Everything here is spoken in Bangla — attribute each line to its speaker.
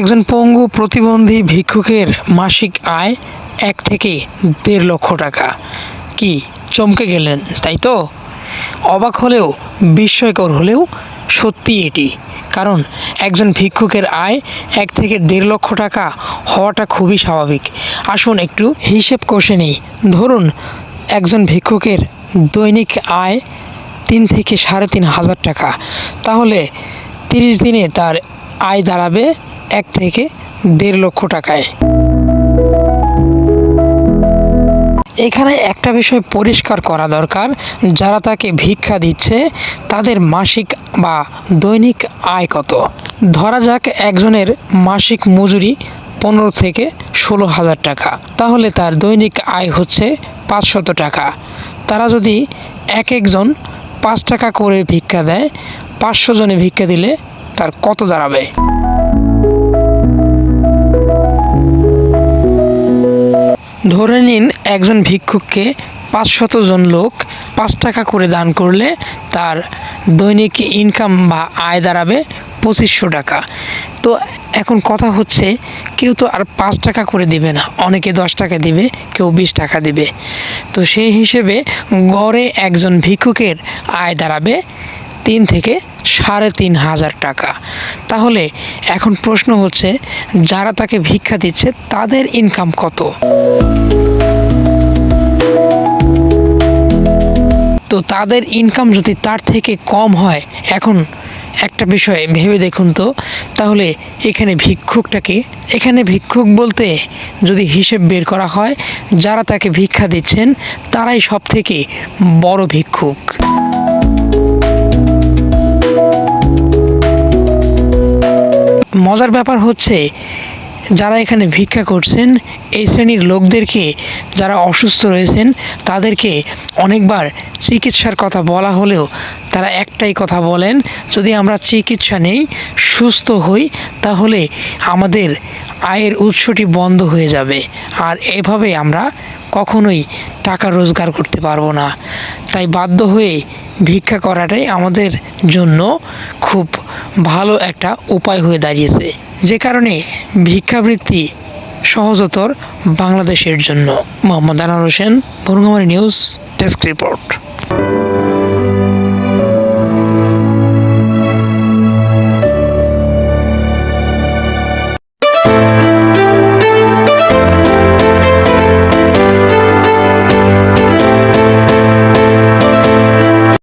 Speaker 1: একজন পঙ্গু প্রতিবন্ধী ভিক্ষুকের মাসিক আয় এক থেকে দেড় লক্ষ টাকা। কি চমকে গেলেন, তাই তো? অবাক হলেও, বিস্ময়কর হলেও সত্যি এটি। কারণ একজন ভিক্ষুকের আয় এক থেকে দেড় লক্ষ টাকা হওয়াটা খুবই স্বাভাবিক। আসুন একটু হিসেব কষে নিই। ধরুন, একজন ভিক্ষুকের দৈনিক আয় তিন থেকে সাড়ে তিন হাজার টাকা। তাহলে তিরিশ দিনে তার আয় দাঁড়াবে এক থেকে দেড় লক্ষ টাকায়। এখানে একটা বিষয় পরিষ্কার করা দরকার, যারা তাকে ভিক্ষা দিচ্ছে, তাদের মাসিক বা দৈনিক আয় কত? ধরা যাক একজনের মাসিক মজুরি পনেরো থেকে ষোলো হাজার টাকা। তাহলে তার দৈনিক আয় হচ্ছে পাঁচশত টাকা। তারা যদি এক একজন পাঁচ টাকা করে ভিক্ষা দেয়, পাঁচশো জনে ভিক্ষা দিলে তার কত দাঁড়াবে? ধরে নিন একজন ভিক্ষুককে পাঁচশত জন লোক পাঁচ টাকা করে দান করলে তার দৈনিক ইনকাম বা আয় দাঁড়াবে পঁচিশশো টাকা। তো এখন কথা হচ্ছে, কেউ তো আর পাঁচ টাকা করে দিবে না, অনেকে দশ টাকা দিবে, কেউ বিশ টাকা দিবে। তো সেই হিসেবে গড়ে একজন ভিক্ষুকের আয় দাঁড়াবে তিন থেকে সাড়ে তিন হাজার টাকা। তাহলে এখন প্রশ্ন হচ্ছে, যারা তাকে ভিক্ষা দিচ্ছে তাদের ইনকাম কত? তো তাদের ইনকাম যদি তার থেকে কম হয়, এখন একটা বিষয় ভেবে দেখুন তো, তাহলে এখানে ভিক্ষুকটাকে, এখানে ভিক্ষুক বলতে যদি হিসেব বের করা হয়, যারা তাকে ভিক্ষা দিচ্ছেন, তারাই সব থেকে বড় ভিক্ষুক। মজার ব্যাপার হচ্ছে যারা এখানে ভিক্ষা করছেন, এই শ্রেণির লোকদেরকে যারা অসুস্থ রয়েছেন, তাদেরকে অনেকবার চিকিৎসার কথা বলা হলেও তারা একটাই কথা বলেন, যদি আমরা চিকিৎসা নেই, সুস্থ হই, তাহলে আমাদের আয়ের উৎসটি বন্ধ হয়ে যাবে। আর এভাবে আমরা কখনোই টাকা রোজগার করতে পারব না। তাই বাধ্য হয়ে ভিক্ষা করাটাই আমাদের জন্য খুব ভালো একটা উপায় হয়ে দাঁড়িয়েছে। যে কারণে ভিক্ষাবৃত্তি সহজতর বাংলাদেশের জন্য। Mohammad Anar Hossain Burungamari news, desk report.